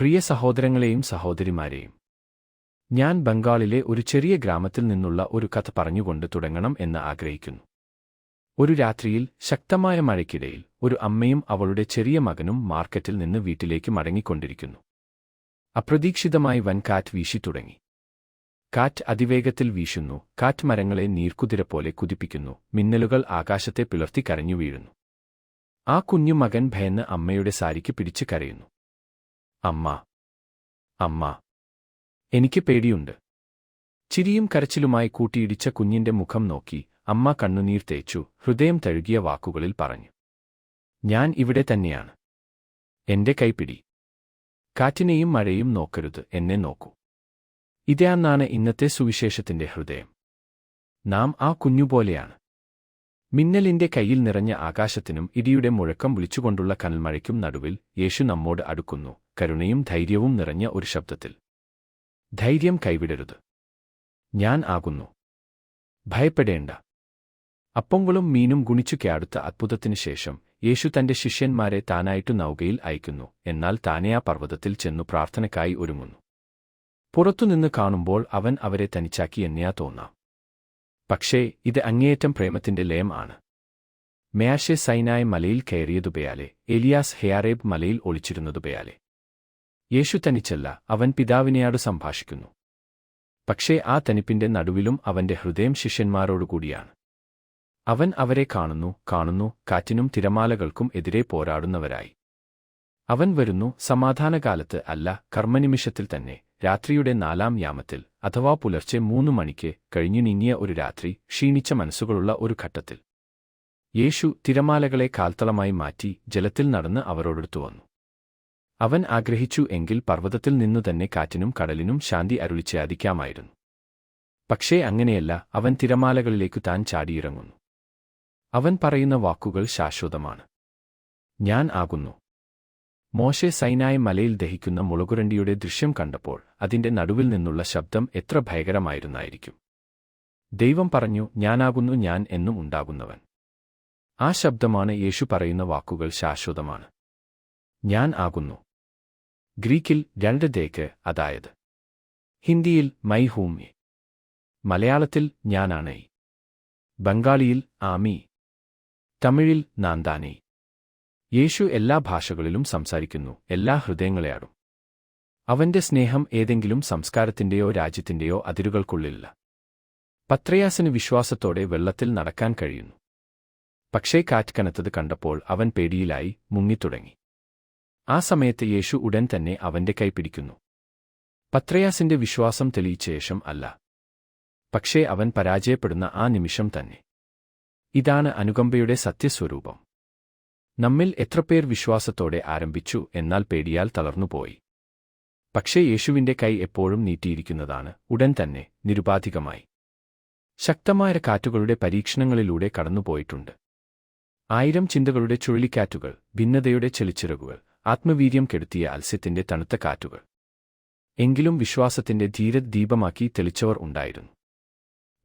പ്രിയ സഹോദരങ്ങളെയും സഹോദരിമാരെയും ഞാൻ ബംഗാളിലെ ഒരു ചെറിയ ഗ്രാമത്തിൽ നിന്നുള്ള ഒരു കഥ പറഞ്ഞുകൊണ്ട് തുടങ്ങണം എന്ന് ആഗ്രഹിക്കുന്നു. ഒരു രാത്രിയിൽ ശക്തമായ മഴയ്ക്കിടയിൽ ഒരു അമ്മയും അവളുടെ ചെറിയ മകനും മാർക്കറ്റിൽ നിന്ന് വീട്ടിലേക്ക് മടങ്ങിക്കൊണ്ടിരിക്കുന്നു. അപ്രതീക്ഷിതമായി വൻ കാറ്റ് വീശി തുടങ്ങി. കാറ്റ് അതിവേഗത്തിൽ വീശുന്നു കാറ്റ് മരങ്ങളെ നീർക്കുതിര പോലെ കുതിപ്പിക്കുന്നു മിന്നലുകൾ ആകാശത്തെ പിളർത്തി കരഞ്ഞു വീഴുന്നു. ആ കുഞ്ഞു മകൻ ഭയന്ന് അമ്മയുടെ സാരിക്ക് പിടിച്ചു കരയുന്നു. അമ്മ. അമ്മ. എനിക്ക് പേടിയുണ്ട്. ചിരിയും കരച്ചിലുമായി കൂട്ടിയിടിച്ച കുഞ്ഞിന്റെ മുഖം നോക്കി അമ്മ കണ്ണുനീർ തേച്ചു ഹൃദയം തഴുകിയ വാക്കുകളിൽ പറഞ്ഞു. ഞാൻ ഇവിടെ തന്നെയാണ്. എന്റെ കൈപ്പിടി കാറ്റിനെയും മഴയും നോക്കരുത് എന്നെ നോക്കൂ. ഇതാന്നാണ് ഇന്നത്തെ സുവിശേഷത്തിന്റെ ഹൃദയം. നാം ആ കുഞ്ഞുപോലെയാണ്. മിന്നലിന്റെ കയ്യിൽ നിറഞ്ഞ ആകാശത്തിനും ഇടിയുടെ മുഴക്കം വിളിച്ചുകൊണ്ടുള്ള കനൽമഴയ്ക്കും നടുവിൽ യേശു നമ്മോട് അടുക്കുന്നു. കരുണയും ധൈര്യവും നിറഞ്ഞ ഒരു ശബ്ദത്തിൽ. ധൈര്യം കൈവിടരുത്. ഞാൻ ആകുന്നു. ഭയപ്പെടേണ്ട. അപ്പങ്ങളും മീനും ഗുണിച്ചു ക്യാടുത്ത അത്ഭുതത്തിനു ശേഷം യേശു തന്റെ ശിഷ്യന്മാരെ താനായിട്ടു നൗകയിൽ അയക്കുന്നു. എന്നാൽ താനെ ആ പർവതത്തിൽ ചെന്നു പ്രാർത്ഥനക്കായി ഒരുങ്ങുന്നു. പുറത്തുനിന്ന് കാണുമ്പോൾ അവൻ അവരെ തനിച്ചാക്കി എന്നെയാ തോന്നാം. പക്ഷേ ഇത് അങ്ങേയറ്റം പ്രേമത്തിന്റെ ലയം ആണ്. മേയാഷെ സൈനായ് മലയിൽ കയറിയതുപയാലെ എലിയാസ് ഹെയാറേബ് മലയിൽ ഒളിച്ചിരുന്നതുപയാലെ. യേശു തനിച്ചല്ല അവൻ പിതാവിനെയാടു സംഭാഷിക്കുന്നു. പക്ഷേ ആ തനിപ്പിന്റെ നടുവിലും അവന്റെ ഹൃദയം ശിഷ്യന്മാരോടുകൂടിയാണ് അവൻ അവരെ കാണുന്നു കാണുന്നു കാറ്റിനും തിരമാലകൾക്കും എതിരെ പോരാടുന്നവരായി. അവൻ വരുന്നു സമാധാനകാലത്ത് അല്ല കർമ്മനിമിഷത്തിൽ തന്നെ രാത്രിയുടെ നാലാം യാമത്തിൽ അഥവാ പുലർച്ചെ മൂന്നു മണിക്ക് കഴിഞ്ഞു നീങ്ങിയ ഒരു രാത്രി ക്ഷീണിച്ച മനസ്സുകളുള്ള ഒരു ഘട്ടത്തിൽ. യേശു തിരമാലകളെ കാൽത്തളമായി മാറ്റി ജലത്തിൽ നടന്ന് അവരോടടുത്തു വന്നു. അവൻ ആഗ്രഹിച്ചു എങ്കിൽ പർവതത്തിൽ നിന്നു തന്നെ കാറ്റിനും കടലിനും ശാന്തി അരുളിച്ചയാദിക്കാമായിരുന്നു പക്ഷേ അങ്ങനെയല്ല അവൻ തിരമാലകളിലേക്കു താൻ ചാടിയിറങ്ങുന്നു. അവൻ പറയുന്ന വാക്കുകൾ ശാശ്വതമാണ്. ഞാൻ ആകുന്നു. മോശെ സൈനായ മലയിൽ ദഹിക്കുന്ന മുളകുരണ്ടിയുടെ ദൃശ്യം കണ്ടപ്പോൾ അതിന്റെ നടുവിൽ നിന്നുള്ള ശബ്ദം എത്ര ഭയകരമായിരുന്നായിരിക്കും ദൈവം പറഞ്ഞു ഞാനാകുന്നു ഞാൻ എന്നും ഉണ്ടാകുന്നവൻ. ആ ശബ്ദമാണ് യേശു പറയുന്ന വാക്കുകൾ ശാശ്വതമാണ്. ഞാൻ ആകുന്നു. ഗ്രീക്കിൽ രണ്ട് ദേക്ക് അതായത് ഹിന്ദിയിൽ മൈ ഹൂമി മലയാളത്തിൽ ഞാനാണേ ബംഗാളിയിൽ ആമി തമിഴിൽ നാന്താനേ. യേശു എല്ലാ ഭാഷകളിലും സംസാരിക്കുന്നു എല്ലാ ഹൃദയങ്ങളെയാടും. അവന്റെ സ്നേഹം ഏതെങ്കിലും സംസ്കാരത്തിന്റെയോ രാജ്യത്തിന്റെയോ അതിരുകൾക്കുള്ളിലില്ല പത്രയാസിന് വിശ്വാസത്തോടെ വെള്ളത്തിൽ നടക്കാൻ കഴിയുന്നു. പക്ഷേ കാറ്റ് കനത്തത് കണ്ടപ്പോൾ അവൻ പേടിയിലായി മുങ്ങിത്തുടങ്ങി. ആ സമയത്ത് യേശു ഉടൻ തന്നെ അവന്റെ കൈ പിടിക്കുന്നു. പത്രയാസിന്റെ വിശ്വാസം തെളിയിച്ച ശേഷം അല്ല. പക്ഷേ അവൻ പരാജയപ്പെടുന്ന ആ നിമിഷം തന്നെ. ഇതാണ് അനുകമ്പയുടെ സത്യസ്വരൂപം. നമ്മിൽ എത്രപേർ വിശ്വാസത്തോടെ ആരംഭിച്ചു എന്നാൽ പേടിയാൽ തളർന്നുപോയി. പക്ഷേ യേശുവിന്റെ കൈ എപ്പോഴും നീട്ടിയിരിക്കുന്നതാണ് ഉടൻ തന്നെ നിരുപാധികമായി. ശക്തമായ കാറ്റുകളുടെ പരീക്ഷണങ്ങളിലൂടെ കടന്നുപോയിട്ടുണ്ട്. ആയിരം ചിന്തകളുടെ ചുഴലിക്കാറ്റുകൾ ഭിന്നതയുടെ ചെളിച്ചിറകുകൾ ആത്മവീര്യം കെടുത്തിയ അത്സ്യത്തിന്റെ തണുത്ത കാറ്റുകൾ. എങ്കിലും വിശ്വാസത്തിന്റെ ധീരത് ദീപമാക്കി തെളിച്ചവർ ഉണ്ടായിരുന്നു.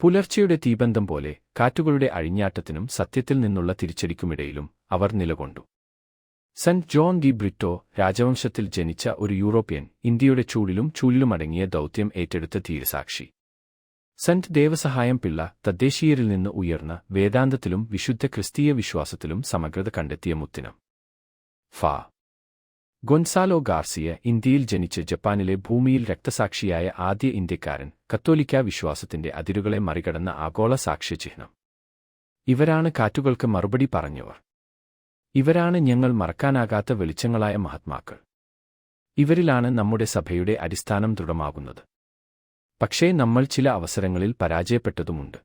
പുലർച്ചയുടെ തീബന്ധം പോലെ കാറ്റുകളുടെ അഴിഞ്ഞാട്ടത്തിനും സത്യത്തിൽ നിന്നുള്ള തിരിച്ചടിക്കുമിടയിലും അവർ നിലകൊണ്ടു. സെന്റ് ജോൺ ഡി ബ്രിറ്റോ രാജവംശത്തിൽ ജനിച്ച ഒരു യൂറോപ്യൻ ഇന്ത്യയുടെ ചൂടിലും ചൂലിലുമടങ്ങിയ ദൗത്യം ഏറ്റെടുത്ത ധീരസാക്ഷി. സെന്റ് ദേവസഹായം പിള്ള തദ്ദേശീയരിൽ നിന്ന് ഉയർന്ന വേദാന്തത്തിലും വിശുദ്ധ ക്രിസ്തീയ വിശ്വാസത്തിലും സമഗ്രത കണ്ടെത്തിയ മുത്തിനം. ഫാ. ഗൊൻസാലോ ഗാർസിയ ഇന്ത്യയിൽ ജനിച്ച് ജപ്പാനിലെ ഭൂമിയിൽ രക്തസാക്ഷിയായ ആദ്യ ഇന്ത്യക്കാരൻ കത്തോലിക്ക വിശ്വാസത്തിന്റെ അതിരുകളെ മറികടന്ന ആഗോള സാക്ഷ്യചിഹ്നം. ഇവരാണ് കാറ്റുകൾക്ക് മറുപടി പറഞ്ഞവർ. ഇവരാണ് ഞങ്ങൾ മറക്കാനാകാത്ത വെളിച്ചങ്ങളായ മഹാത്മാക്കൾ. ഇവരിലാണ് നമ്മുടെ സഭയുടെ അടിസ്ഥാനം ദൃഢമാകുന്നത്. പക്ഷേ നമ്മൾ ചില അവസരങ്ങളിൽ പരാജയപ്പെട്ടതുമുണ്ട്.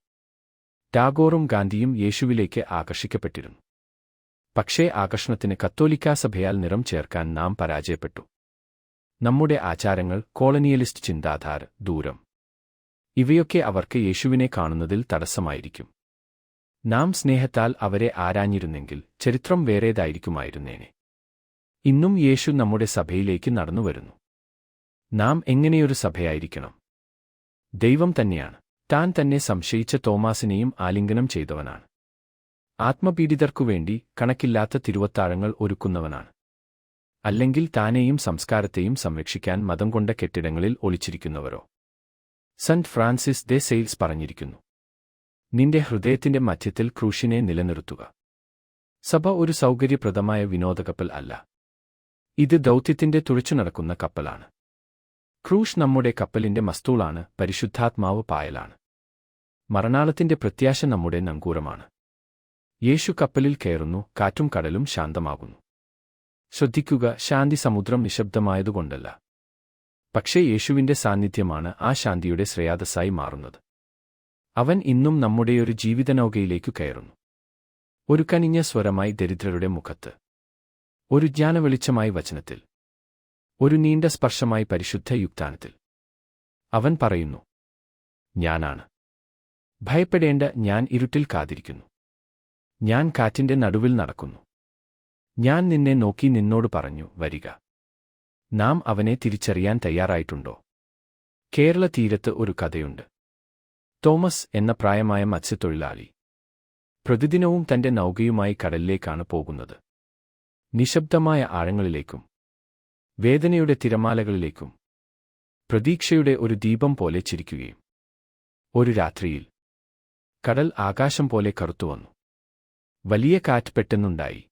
ടാഗോറും ഗാന്ധിയും യേശുവിലേക്ക് ആകർഷിക്കപ്പെട്ടിരുന്നു. പക്ഷേ ആകർഷണത്തിന് കത്തോലിക്കാ സഭയാൽ നിറം ചേർക്കാൻ നാം പരാജയപ്പെട്ടു. നമ്മുടെ ആചാരങ്ങൾ കോളനിയലിസ്റ്റ് ചിന്താധാര ദൂരം ഇവയൊക്കെ അവർക്ക് യേശുവിനെ കാണുന്നതിൽ തടസ്സമായിരിക്കും. നാം സ്നേഹത്താൽ അവരെ ആരാഞ്ഞിരുന്നെങ്കിൽ ചരിത്രം വേറേതായിരിക്കുമായിരുന്നേനെ. ഇന്നും യേശു നമ്മുടെ സഭയിലേക്ക് നടന്നുവരുന്നു. നാം എങ്ങനെയൊരു സഭയായിരിക്കണം? ദൈവം തന്നെയാണ്. താൻ തന്നെ സംശയിച്ച തോമാസിനെയും ആലിംഗനം ചെയ്തവനാണ്. ആത്മപീഡിതർക്കുവേണ്ടി കണക്കില്ലാത്ത തിരുവത്താഴങ്ങൾ ഒരുക്കുന്നവനാണ്. അല്ലെങ്കിൽ താനെയും സംസ്കാരത്തെയും സംരക്ഷിക്കാൻ മതം കൊണ്ട കെട്ടിടങ്ങളിൽ ഒളിച്ചിരിക്കുന്നവരോ? സെന്റ് ഫ്രാൻസിസ് ദെ സെയിൽസ് പറഞ്ഞിരിക്കുന്നു. നിന്റെ ഹൃദയത്തിന്റെ മധ്യത്തിൽ ക്രൂശിനെ നിലനിർത്തുക. സഭ ഒരു സൗകര്യപ്രദമായ വിനോദകപ്പൽ അല്ല. ഇത് ദൗത്യത്തിന്റെ തുഴച്ചു നടക്കുന്ന കപ്പലാണ്. ക്രൂഷ് നമ്മുടെ കപ്പലിന്റെ മസ്തൂളാണ് പരിശുദ്ധാത്മാവ് പായലാണ്. മരണാളത്തിന്റെ പ്രത്യാശ നമ്മുടെ നങ്കൂരമാണ്. യേശു കപ്പലിൽ കയറുന്നു കാറ്റും കടലും ശാന്തമാകുന്നു. ശ്രദ്ധിക്കുക ശാന്തി സമുദ്രം നിശബ്ദമായതുകൊണ്ടല്ല. പക്ഷേ യേശുവിന്റെ സാന്നിധ്യമാണ് ആ ശാന്തിയുടെ ശ്രേയാതസ്സായി മാറുന്നത്. അവൻ ഇന്നും നമ്മുടെയൊരു ജീവിതനൗകയിലേക്കു കയറുന്നു. ഒരു കനിഞ്ഞ സ്വരമായി ദരിദ്രരുടെ മുഖത്ത്. ഒരു ജ്ഞാനവെളിച്ചമായി വചനത്തിൽ. ഒരു നീണ്ട സ്പർശമായി പരിശുദ്ധ യുക്താനത്തിൽ. അവൻ പറയുന്നു ഞാനാണ്. ഭയപ്പെടേണ്ട ഞാൻ ഇരുട്ടിൽ കാതിരിക്കുന്നു. ഞാൻ കാറ്റിന്റെ നടുവിൽ നടക്കുന്നു. ഞാൻ നിന്നെ നോക്കി നിന്നോട് പറഞ്ഞു വരിക. നാം അവനെ തിരിച്ചറിയാൻ തയ്യാറായിട്ടുണ്ടോ? കേരള തീരത്ത് ഒരു കഥയുണ്ട്. തോമസ് എന്ന പ്രായമായ മത്സ്യത്തൊഴിലാളി. പ്രതിദിനവും തന്റെ നൗകയുമായി കടലിലേക്കാണ് പോകുന്നത്. നിശബ്ദമായ ആഴങ്ങളിലേക്കും വേദനയുടെ തിരമാലകളിലേക്കും പ്രതീക്ഷയുടെ ഒരു ദീപം പോലെ ചിരിക്കുകയും ഒരു രാത്രിയിൽ കടൽ ആകാശം പോലെ കറുത്തുവന്നു വലിയ കാറ്റ് പെട്ടെന്നുണ്ടായി.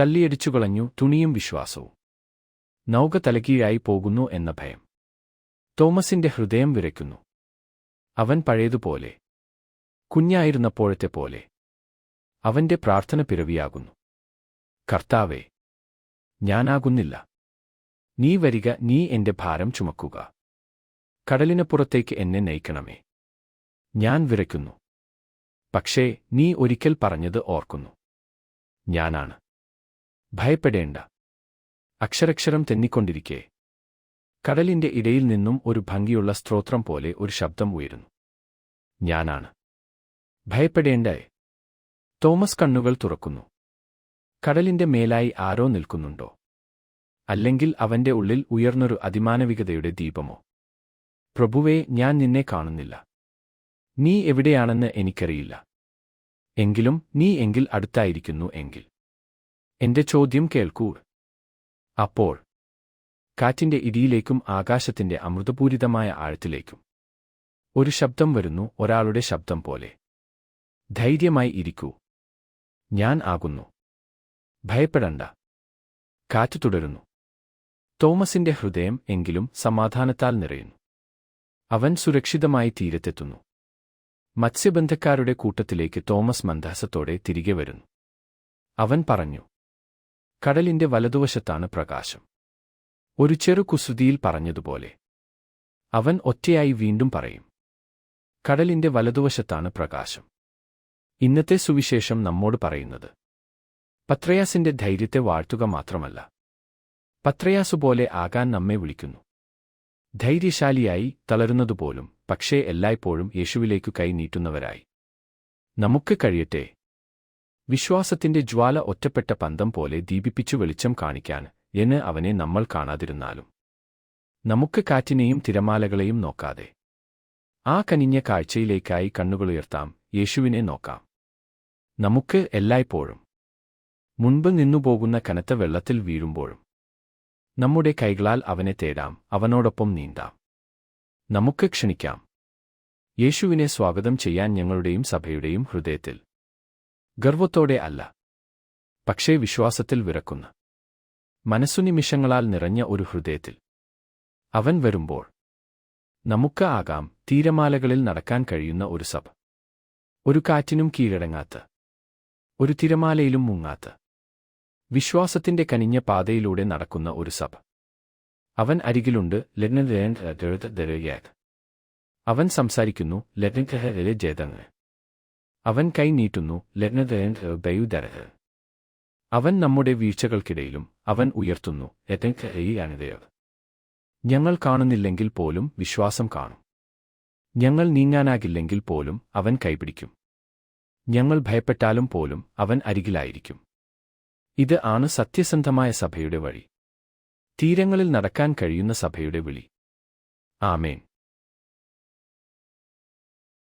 തള്ളിയടിച്ചുകളഞ്ഞു തുണിയും വിശ്വാസവും. നൗക തലകീഴായി പോകുന്നു എന്ന ഭയം. തോമസിന്റെ ഹൃദയം വിറയ്ക്കുന്നു. അവൻ പഴയതുപോലെ. കുഞ്ഞായിരുന്നപ്പോഴത്തെ പോലെ അവന്റെ പ്രാർത്ഥന പിറവിയാകുന്നു. കർത്താവേ ഞാനാകുന്നില്ല. നീ വരിക നീ എന്റെ ഭാരം ചുമക്കുക. കടലിനപ്പുറത്തേക്ക് എന്നെ നയിക്കണമേ. ഞാൻ വിറയ്ക്കുന്നു. പക്ഷേ നീ ഒരിക്കൽ പറഞ്ഞത് ഓർക്കുന്നു. ഞാനാണ്. ഭയപ്പെടേണ്ട. അക്ഷരക്ഷരം തെന്നിക്കൊണ്ടിരിക്കെ. കടലിന്റെ ഇടയിൽ നിന്നും ഒരു ഭംഗിയുള്ള സ്ത്രോത്രം പോലെ ഒരു ശബ്ദം ഉയരുന്നു. ഞാനാണ്. ഭയപ്പെടേണ്ടേ. തോമസ് കണ്ണുകൾ തുറക്കുന്നു. കടലിന്റെ മേലായി ആരോ നിൽക്കുന്നുണ്ടോ? അല്ലെങ്കിൽ അവന്റെ ഉള്ളിൽ ഉയർന്നൊരു അതിമാനവികതയുടെ ദീപമോ? പ്രഭുവേ ഞാൻ നിന്നെ കാണുന്നില്ല. നീ എവിടെയാണെന്ന് എനിക്കറിയില്ല. എങ്കിലും നീ എങ്കിൽ അടുത്തായിരിക്കുന്നു എങ്കിൽ. എന്റെ ചോദ്യം കേൾക്കൂ അപ്പോൾ കാറ്റിന്റെ ഇടിയിലേക്കും ആകാശത്തിന്റെ അമൃതപൂരിതമായ ആഴത്തിലേക്കും. ഒരു ശബ്ദം വരുന്നു ഒരാളുടെ ശബ്ദം പോലെ. ധൈര്യമായി ഇരിക്കൂ. ഞാൻ ആകുന്നു. ഭയപ്പെടണ്ട. കാറ്റ് തുടരുന്നു. തോമസിന്റെ ഹൃദയം എങ്കിലും സമാധാനത്താൽ നിറയുന്നു. അവൻ സുരക്ഷിതമായി തീരത്തെത്തുന്നു. മത്സ്യബന്ധക്കാരുടെ കൂട്ടത്തിലേക്ക് തോമസ് മന്ദാസത്തോടെ തിരികെ വരുന്നു. അവൻ പറഞ്ഞു കടലിന്റെ വലതുവശത്താണ് പ്രകാശം. ഒരു ചെറു കുസൃതിയിൽ പറഞ്ഞതുപോലെ. അവൻ ഒറ്റയായി വീണ്ടും പറയും കടലിന്റെ വലതുവശത്താണ് പ്രകാശം. ഇന്നത്തെ സുവിശേഷം നമ്മോട് പറയുന്നത് പത്രയാസിന്റെ ധൈര്യത്തെ വാഴ്ത്തുക മാത്രമല്ല പത്രയാസുപോലെ ആകാൻ നമ്മെ വിളിക്കുന്നു. ധൈര്യശാലിയായി തളരുന്നതുപോലും പക്ഷേ എല്ലായ്പ്പോഴും യേശുവിലേക്കു കൈ നീട്ടുന്നവരായി. നമുക്ക് കഴിയട്ടെ. വിശ്വാസത്തിന്റെ ജ്വാല ഒറ്റപ്പെട്ട പന്തം പോലെ ദീപിപ്പിച്ചു വെളിച്ചം കാണിക്കാൻ എന്ന് അവനെ നമ്മൾ കാണാതിരുന്നാലും. നമുക്ക് കാറ്റിനെയും തിരമാലകളെയും നോക്കാതെ. ആ കനിഞ്ഞ കാഴ്ചയിലേക്കായി കണ്ണുകളുയർത്താം യേശുവിനെ നോക്കാം. നമുക്ക് എല്ലായ്പ്പോഴും മുൻപ് നിന്നുപോകുന്ന കനത്ത വെള്ളത്തിൽ വീഴുമ്പോഴും നമ്മുടെ കൈകളാൽ അവനെ തേടാം അവനോടൊപ്പം നീന്താം. നമുക്ക് ക്ഷണിക്കാം. യേശുവിനെ സ്വാഗതം ചെയ്യാൻ ഞങ്ങളുടെയും സഭയുടെയും ഹൃദയത്തിൽ. ഗർവത്തോടെ അല്ല പക്ഷേ വിശ്വാസത്തിൽ വിറക്കുന്ന മനസ്സുനിമിഷങ്ങളാൽ നിറഞ്ഞ ഒരു ഹൃദയത്തിൽ. അവൻ വരുമ്പോൾ നമുക്ക് ആകാം തീരമാലകളിൽ നടക്കാൻ കഴിയുന്ന ഒരു സഭ. ഒരു കാറ്റിനും കീഴടങ്ങാത്ത. ഒരു തിരമാലയിലും മുങ്ങാത്ത. വിശ്വാസത്തിന്റെ കനിഞ്ഞ പാതയിലൂടെ നടക്കുന്ന ഒരു സഭ. അവൻ അരികിലുണ്ട് അവൻ സംസാരിക്കുന്നു ലഗ്ന ജേതങ്ങ് അവൻ കൈ നീട്ടുന്നു ലഗ്നദയുദരഹ അവൻ നമ്മുടെ വീഴ്ചകൾക്കിടയിലും അവൻ ഉയർത്തുന്നു. എത്തങ്കയാണിതയർ ഞങ്ങൾ കാണുന്നില്ലെങ്കിൽ പോലും വിശ്വാസം കാണും. ഞങ്ങൾ നീങ്ങാനാകില്ലെങ്കിൽ പോലും അവൻ കൈപിടിക്കും. ഞങ്ങൾ ഭയപ്പെട്ടാലും പോലും അവൻ അരികിലായിരിക്കും. ഇത് ആണ് സത്യസന്ധമായ സഭയുടെ വഴി. തീരങ്ങളിൽ നടക്കാൻ കഴിയുന്ന സഭയുടെ വിളി. ആമേൻ.